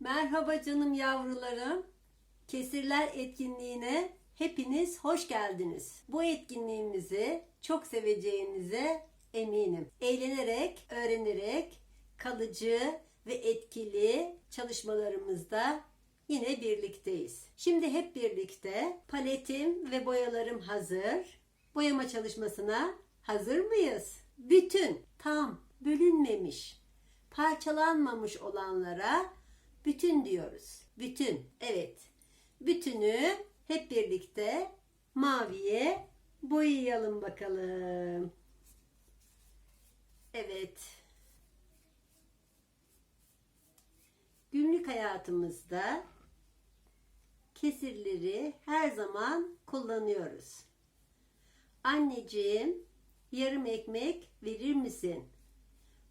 Merhaba canım yavrularım. Kesirler etkinliğine hepiniz hoş geldiniz. Bu etkinliğimizi çok seveceğinize eminim. Eğlenerek, öğrenerek kalıcı ve etkili çalışmalarımızda yine birlikteyiz. Şimdi hep birlikte paletim ve boyalarım hazır. Boyama çalışmasına hazır mıyız? Bütün, tam, bölünmemiş, parçalanmamış olanlara bütün diyoruz. Bütün. Evet. Bütünü hep birlikte maviye boyayalım bakalım. Evet. Günlük hayatımızda kesirleri her zaman kullanıyoruz. Anneciğim, yarım ekmek verir misin?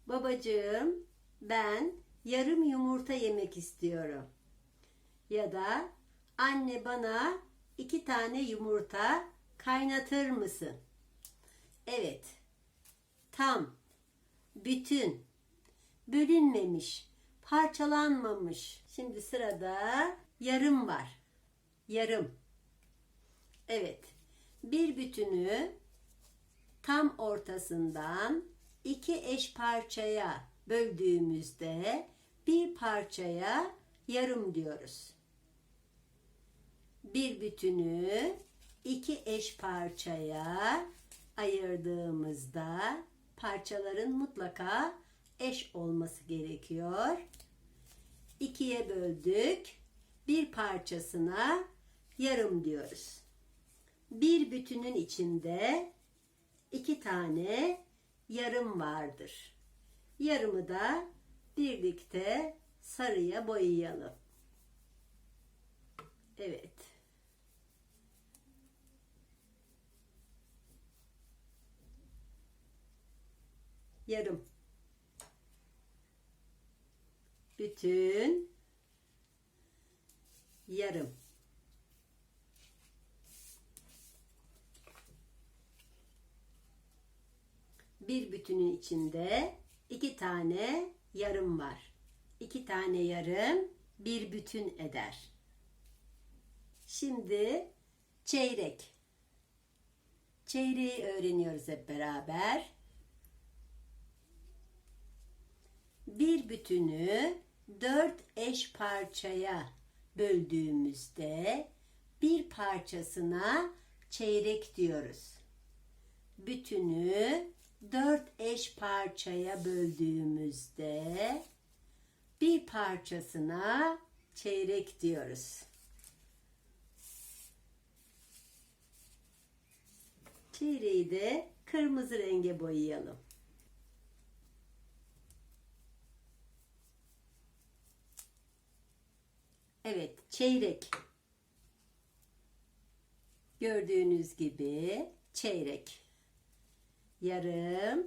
Babacığım, ben yarım yumurta yemek istiyorum. Ya da anne bana iki tane yumurta kaynatır mısın? Evet. Tam, bütün, bölünmemiş, parçalanmamış. Şimdi sırada yarım var. Yarım. Evet. Bir bütünü tam ortasından iki eş parçaya böldüğümüzde bir parçaya yarım diyoruz. Bir bütünü iki eş parçaya ayırdığımızda parçaların mutlaka eş olması gerekiyor. İkiye böldük. Bir parçasına yarım diyoruz. Bir bütünün içinde iki tane yarım vardır. Yarımı da birlikte sarıya boyayalım. Evet. Yarım. Bütün yarım. Bir bütünün içinde iki tane yarım var. İki tane yarım bir bütün eder. Şimdi çeyrek. Çeyreği öğreniyoruz hep beraber. Bir bütünü dört eş parçaya böldüğümüzde bir parçasına çeyrek diyoruz. Bütünü dört eş parçaya böldüğümüzde bir parçasına çeyrek diyoruz. Çeyreği de kırmızı renge boyayalım. Evet, çeyrek. Gördüğünüz gibi çeyrek. Yarım.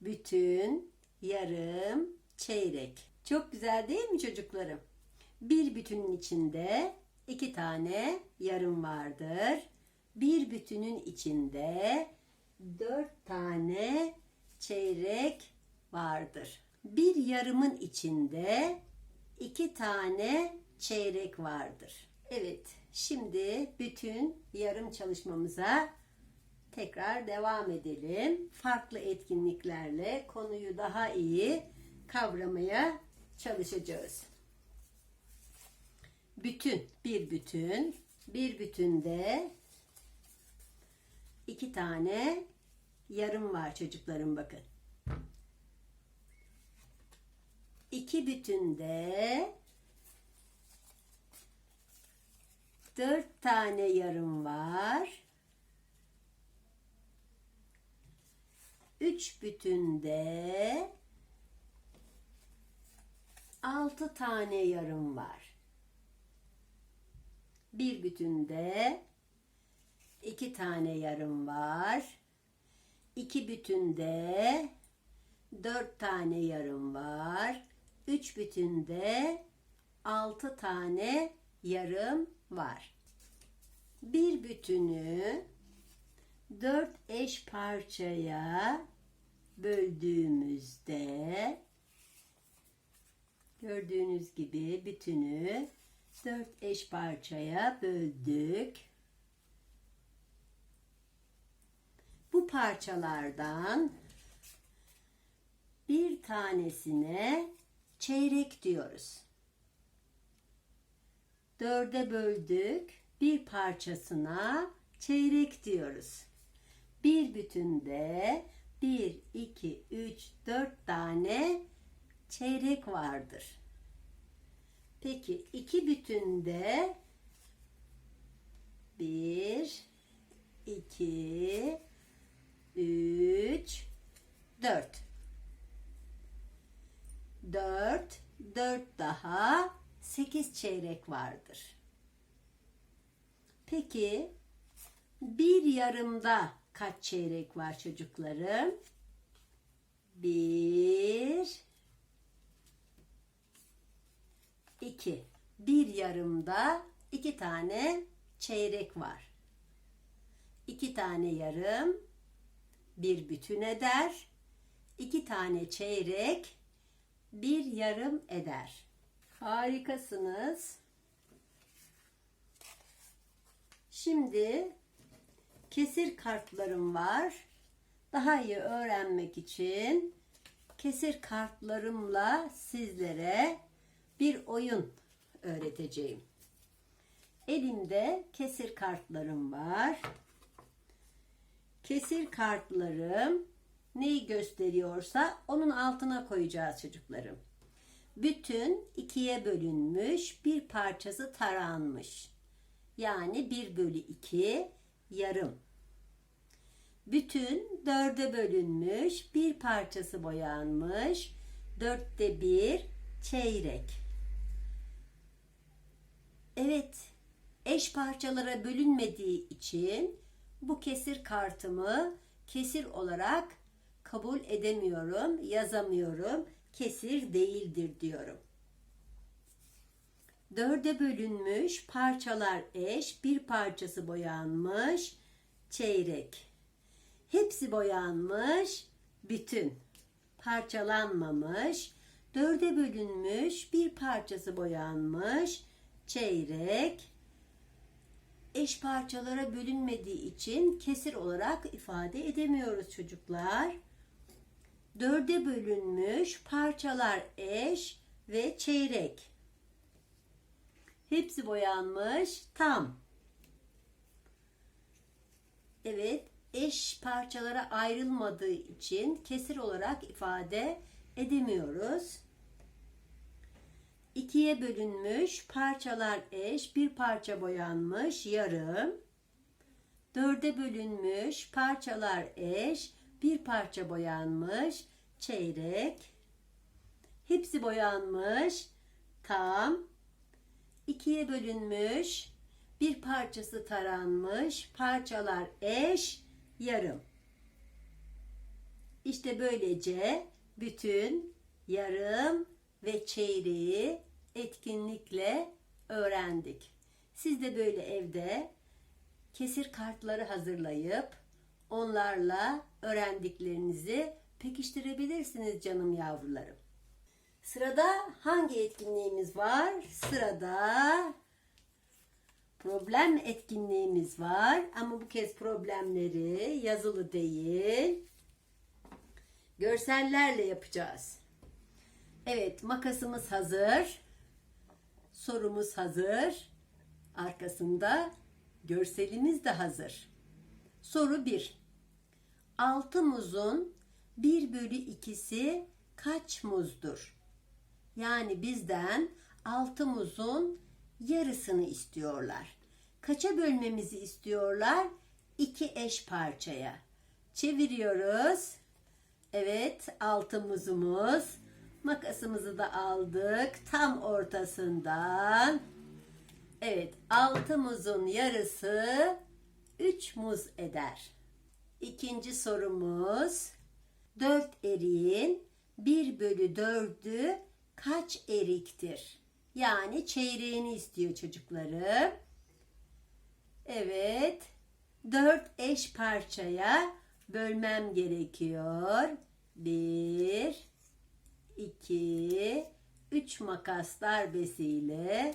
Bütün, yarım, çeyrek. Çok güzel değil mi çocuklarım? Bir bütünün içinde iki tane yarım vardır. Bir bütünün içinde dört tane çeyrek vardır. Bir yarımın içinde iki tane çeyrek vardır. Evet, şimdi bütün yarım çalışmamıza tekrar devam edelim. Farklı etkinliklerle konuyu daha iyi kavramaya çalışacağız. Bütün, bir bütün, bir bütünde iki tane yarım var çocuklarım bakın. İki bütünde dört tane yarım var. Üç bütünde altı tane yarım var. Bir bütünde iki tane yarım var. İki bütünde dört tane yarım var. Üç bütünde altı tane yarım var. Bir bütünü dört eş parçaya böldüğümüzde Gördüğünüz gibi bütünü dört eş parçaya böldük. Bu parçalardan bir tanesine çeyrek diyoruz. Dörde böldük. Bir parçasına çeyrek diyoruz. Bir bütünde 1, 2, 3, 4 tane çeyrek vardır. Peki iki bütünde 1, 2, 3, 4. 4, 4 daha 8 çeyrek vardır. Peki bir yarımda kaç çeyrek var çocuklarım? Bir, iki. Bir yarımda iki tane çeyrek var. İki tane yarım bir bütün eder. İki tane çeyrek bir yarım eder. Harikasınız. Şimdi kesir kartlarım var. Daha iyi öğrenmek için kesir kartlarımla sizlere bir oyun öğreteceğim. Elimde kesir kartlarım var. Kesir kartlarım neyi gösteriyorsa onun altına koyacağız çocuklarım. Bütün ikiye bölünmüş, bir parçası taranmış. Yani 1 bölü 2 yarım. Bütün dörde bölünmüş, bir parçası boyanmış, dörtte bir çeyrek. Evet, eş parçalara bölünmediği için bu kesir kartımı kesir olarak kabul edemiyorum, yazamıyorum. Kesir değildir diyorum. Dörde bölünmüş, parçalar eş, bir parçası boyanmış, çeyrek. Hepsi boyanmış, bütün. Parçalanmamış, dörde bölünmüş, bir parçası boyanmış, çeyrek. Eş parçalara bölünmediği için kesir olarak ifade edemiyoruz çocuklar. Dörde bölünmüş, parçalar eş ve çeyrek. Hepsi boyanmış. Tam. Evet, eş parçalara ayrılmadığı için kesir olarak ifade edemiyoruz. İkiye bölünmüş, parçalar eş, bir parça boyanmış, yarım. Dörde bölünmüş, parçalar eş, bir parça boyanmış, çeyrek. Hepsi boyanmış, tam ikiye bölünmüş, bir parçası taranmış, parçalar eş, yarım. İşte böylece bütün, yarım ve çeyreği etkinlikle öğrendik. Siz de böyle evde kesir kartları hazırlayıp onlarla öğrendiklerinizi pekiştirebilirsiniz canım yavrularım. Sırada hangi etkinliğimiz var? Sırada problem etkinliğimiz var. Ama bu kez problemleri yazılı değil, görsellerle yapacağız. Evet, makasımız hazır. Sorumuz hazır. Arkasında görselimiz de hazır. Soru 1. 6 muzun 1 bölü 2'si kaç muzdur? Yani bizden 6 muzun yarısını istiyorlar. Kaça bölmemizi istiyorlar? 2 eş parçaya. Çeviriyoruz. Evet, 6 muzumuz. Makasımızı da aldık. Tam ortasından. Evet, 6 muzun yarısı 3 muz eder. İkinci sorumuz. 4 eriğin 1 bölü 4'ü kaç eriktir? Yani çeyreğini istiyor çocukları. Evet. 4 eş parçaya bölmem gerekiyor. 1 2 3 makas darbesiyle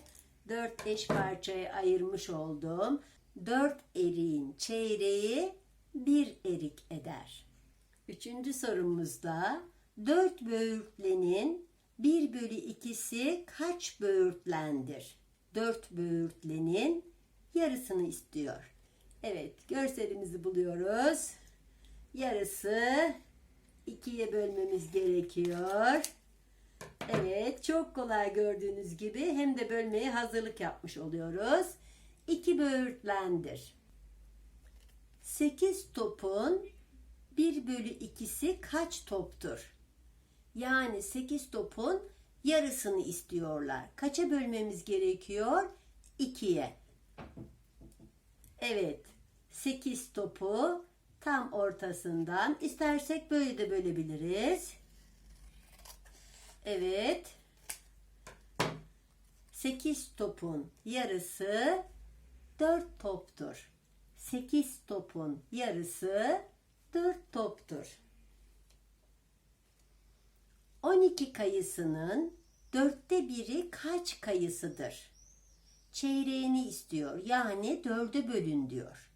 4 eş parçaya ayırmış oldum. 4 eriğin çeyreği 1 erik eder. Üçüncü sorumuzda 4 böğürtlenin 1 bölü 2'si kaç böğürtlendir? 4 böğürtlenin yarısını istiyor. Evet görselimizi buluyoruz. Yarısı ikiye bölmemiz gerekiyor. Evet çok kolay gördüğünüz gibi hem de bölmeye hazırlık yapmış oluyoruz. 2 böğürtlendir. 8 topun 1 bölü 2'si kaç toptur? Yani 8 topun yarısını istiyorlar. Kaça bölmemiz gerekiyor? 2'ye. Evet. 8 topu tam ortasından istersek böyle de bölebiliriz. Evet. 8 topun yarısı 4 toptur. 8 topun yarısı 4 toptur. 12 kayısının dörtte biri kaç kayısıdır? Çeyreğini istiyor. Yani dörde bölün diyor.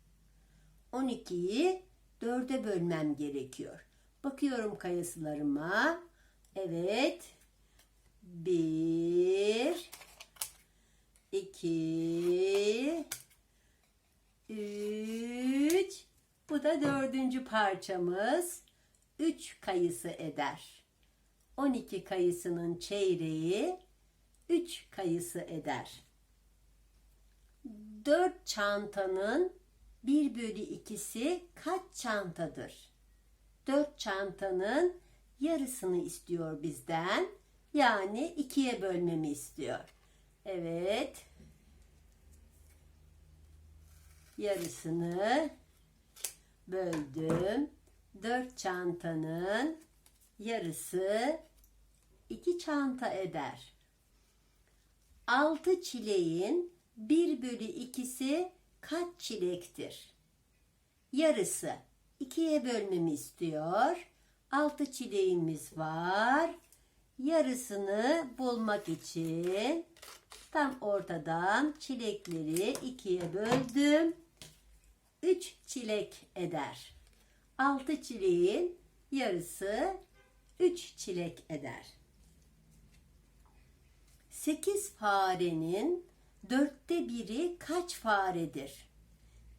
12'yi dörde bölmem gerekiyor. Bakıyorum kayısılarıma. Evet. 1 2 3 Bu da dördüncü parçamız. 3 kayısı eder. 12 kayısının çeyreği 3 kayısı eder. 4 çantanın 1 bölü 2'si kaç çantadır? 4 çantanın yarısını istiyor bizden. Yani ikiye bölmemi istiyor. Evet. Yarısını böldüm. 4 çantanın yarısı iki çanta eder. 6 çileğin 1 bölü 2'si kaç çilektir? Yarısı. ikiye bölmemi istiyor. 6 çileğimiz var. Yarısını bulmak için tam ortadan çilekleri ikiye böldüm. 3 çilek eder. 6 çileğin yarısı 3 çilek eder. 8 farenin dörtte biri kaç faredir?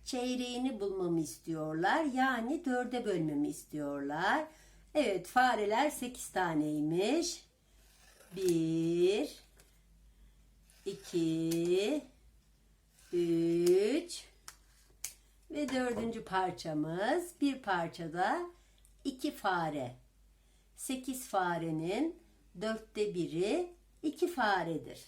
Çeyreğini bulmamı istiyorlar. Yani dörde bölmemi istiyorlar. Evet fareler 8 taneymiş. 1 2 3 ve dördüncü parçamız bir parçada iki fare. Sekiz farenin dörtte biri iki faredir.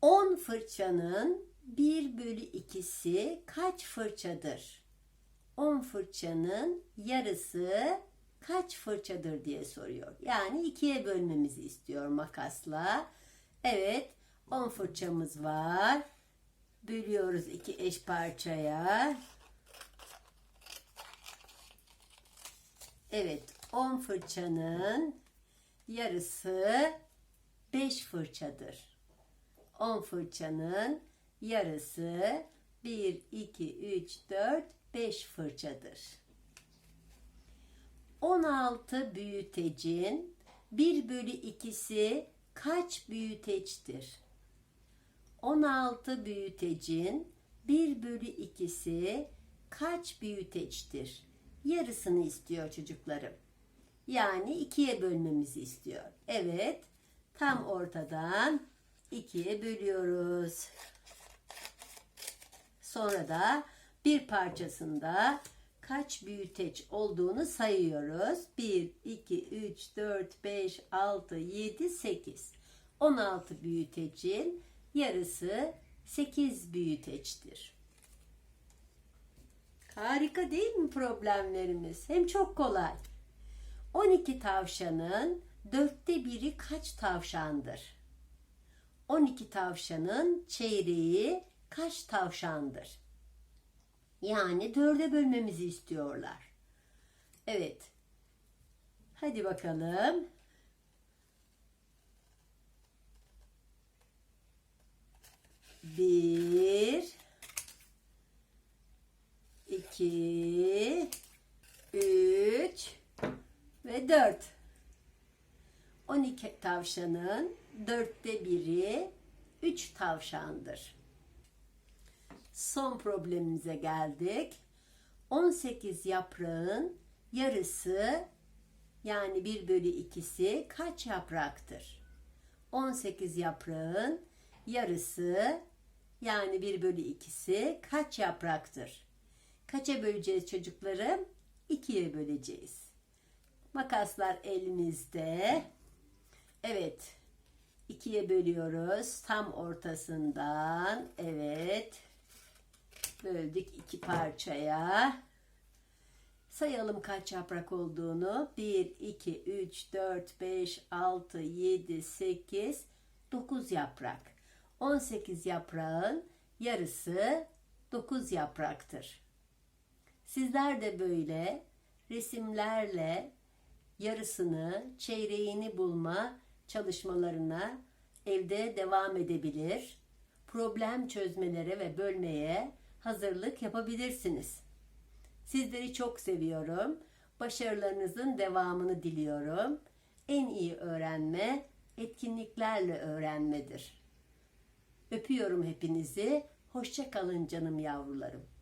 On fırçanın bir bölü ikisi kaç fırçadır? On fırçanın yarısı kaç fırçadır diye soruyor. Yani ikiye bölmemizi istiyor makasla. Evet, on fırçamız var. Bölüyoruz iki eş parçaya. Evet, 10 fırçanın yarısı 5 fırçadır. 10 fırçanın yarısı 1, 2, 3, 4, 5 fırçadır. 16 büyütecin 1 bölü 2'si kaç büyüteçtir? 16 büyütecin 1 bölü 2'si kaç büyüteçtir? Yarısını istiyor çocuklarım. Yani ikiye bölmemizi istiyor. Evet, tam ortadan ikiye bölüyoruz. Sonra da bir parçasında kaç büyüteç olduğunu sayıyoruz. 1, 2, 3, 4, 5, 6, 7, 8. 16 büyütecin yarısı 8 büyüteçtir. Harika değil mi problemlerimiz? Hem çok kolay. 12 tavşanın dörtte biri kaç tavşandır? 12 tavşanın çeyreği kaç tavşandır? Yani dörde bölmemizi istiyorlar. Evet. Hadi bakalım. Bir, iki, üç ve dört. 12 tavşanın dörtte biri 3 tavşandır. Son problemimize geldik. 18 yaprağın yarısı yani 1 bölü 2'si kaç yapraktır? 18 yaprağın yarısı yani 1 bölü 2'si kaç yapraktır? Kaça böleceğiz çocuklarım? 2'ye böleceğiz. Makaslar elimizde. Evet. ikiye bölüyoruz. Tam ortasından. Evet. Böldük iki parçaya. Sayalım kaç yaprak olduğunu. 1, 2, 3, 4, 5, 6, 7, 8, 9 yaprak. 18 yaprağın yarısı 9 yapraktır. Sizler de böyle resimlerle yarısını, çeyreğini bulma çalışmalarına evde devam edebilir. Problem çözmelere ve bölmeye hazırlık yapabilirsiniz. Sizleri çok seviyorum. Başarılarınızın devamını diliyorum. En iyi öğrenme etkinliklerle öğrenmedir. Öpüyorum hepinizi. Hoşça kalın canım yavrularım.